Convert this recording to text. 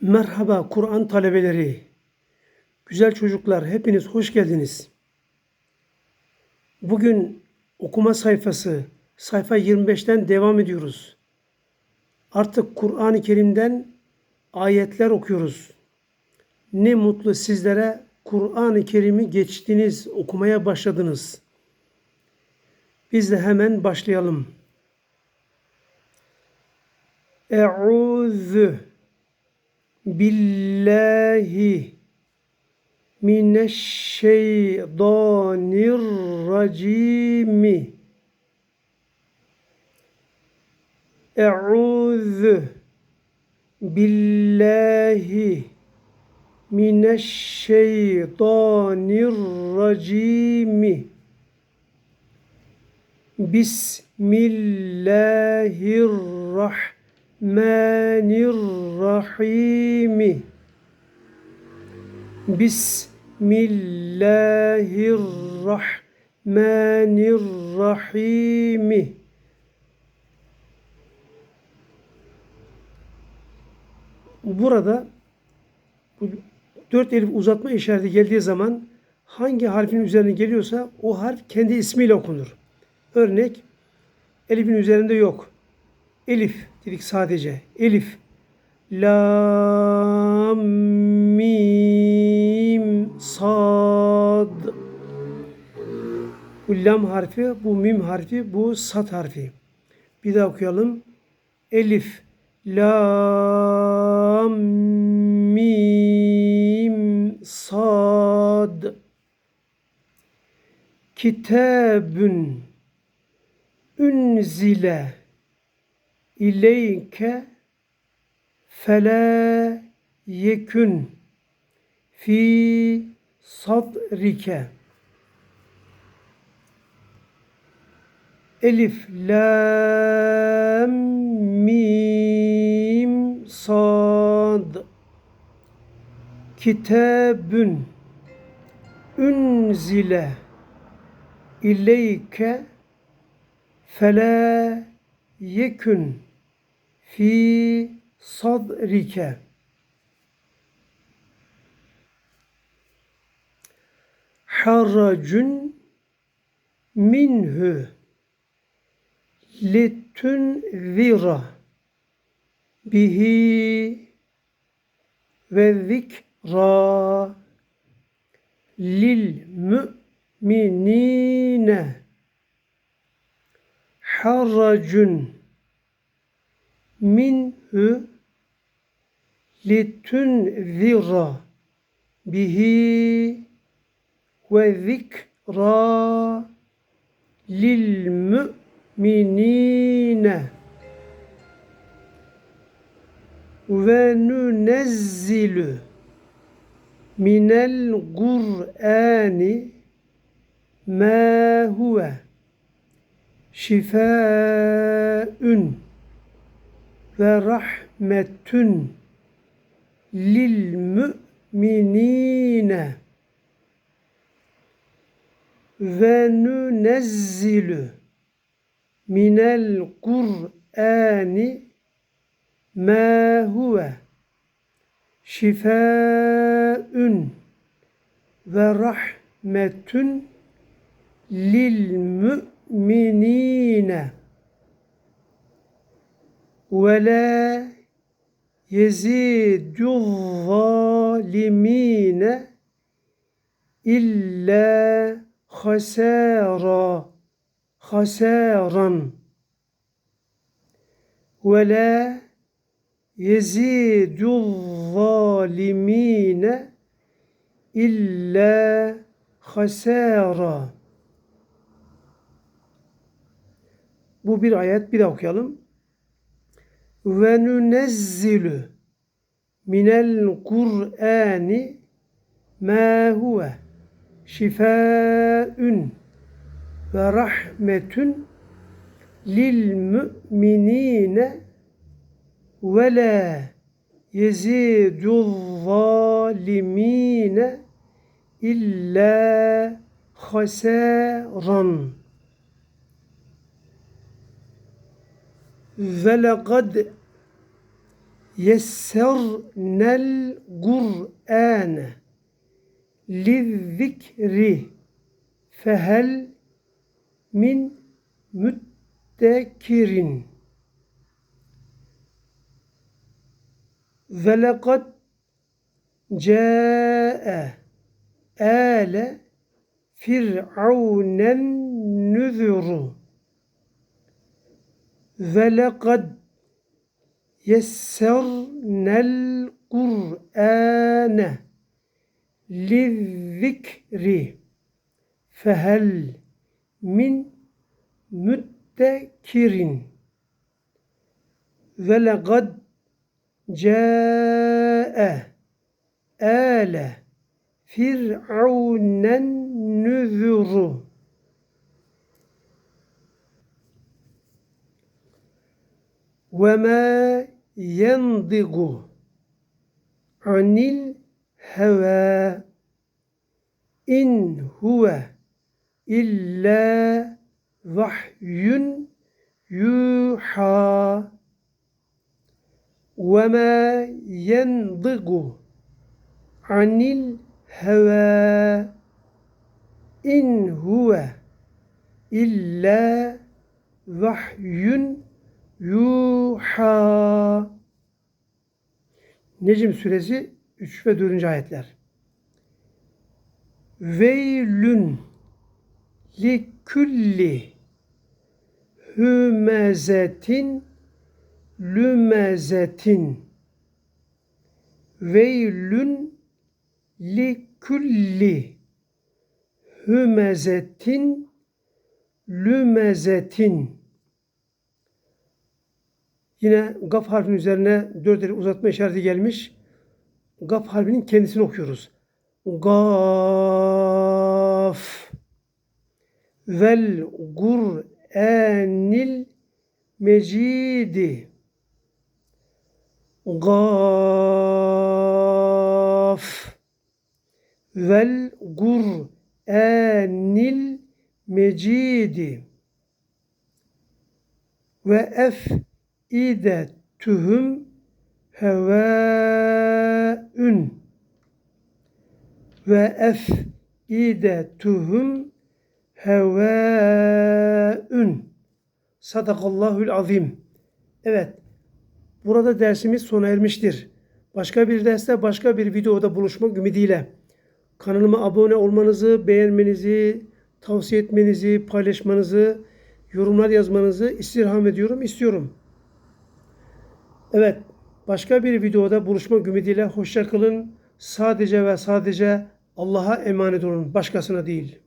Merhaba Kur'an talebeleri. Güzel çocuklar hepiniz hoş geldiniz. Bugün okuma sayfası sayfa 25'ten devam ediyoruz. Artık Kur'an-ı Kerim'den ayetler okuyoruz. Ne mutlu sizlere Kur'an-ı Kerim'i geçtiniz, okumaya başladınız. Biz de hemen başlayalım. Eûzü billahi mineşşeytanirracim. Eûzü billahi mineşşeytanirracim. Bismillahirrahmanirrahim. Bismillahirrahmanirrahim. Burada bu dört elif uzatma işareti geldiği zaman hangi harfin üzerine geliyorsa o harf kendi ismiyle okunur. Örnek elifin üzerinde yok. Elif dedik sadece. Elif. Lam mim sad. Bu lam harfi, bu mim harfi, bu sat harfi. Bir daha okuyalım. Elif, lam mim sad. Kitabün unzile ileyke fela yekun fi sadrike. Elif lam mim sad. Kitabün unzile ileyke fela yekun fi sadrike. Haracun minhu litunzira bihi ve zikra lil müminine. Haracun minhu litunzira bihi ve zikra lil müminine ve nunezzilu minel Kur'ani ma huve şifaun ve rahmetun lil müminine ve nunezzilu minel Kur'ani ma huve şifaun ve rahmetun lil müminine ve la yezidu zalimine illa hasara hasaran ve la yezidu zalimine illa hasara Bu bir ayet bir daha okuyalım. Ve nunezzilu minel Kur'ani ma huve şifaun ve rahmetun lil müminine ve la yezidu zalimine illa hasaran. Ve lekad yessernel Kur'ane lizzikri fehel min müttekirin. Ve lekad ca'e ale fir'aunen nüzuru ve lekad yessernel Kur'ane lizzikri fehel min müttekirin ve legad ca'e ale fir'aunen nüzuru ve ma yendigu anil heva in huve illa vahyun yuha ve ma yendigu anil heva yuha Necm suresi 3 ve 4. ayetler. Veylün li külli hümezetin lümezetin veylün li külli hümezetin lümezetin Yine gaf harfinin üzerine dört el uzatma işareti gelmiş. Gaf harfinin kendisini okuyoruz. Gaf vel Kur'anil mecidi Gaf vel Kur'anil mecidi ve ef idetühüm hevaün ve ef idetühüm hevaün Sadakallahül azim. Evet. Burada dersimiz sona ermiştir. Başka bir derste başka bir videoda buluşmak ümidiyle kanalıma abone olmanızı, beğenmenizi, tavsiye etmenizi, paylaşmanızı, yorumlar yazmanızı istirham ediyorum, istiyorum. Evet, başka bir videoda buluşmak ümidiyle hoşça kalın. Sadece ve sadece Allah'a emanet olun, başkasına değil.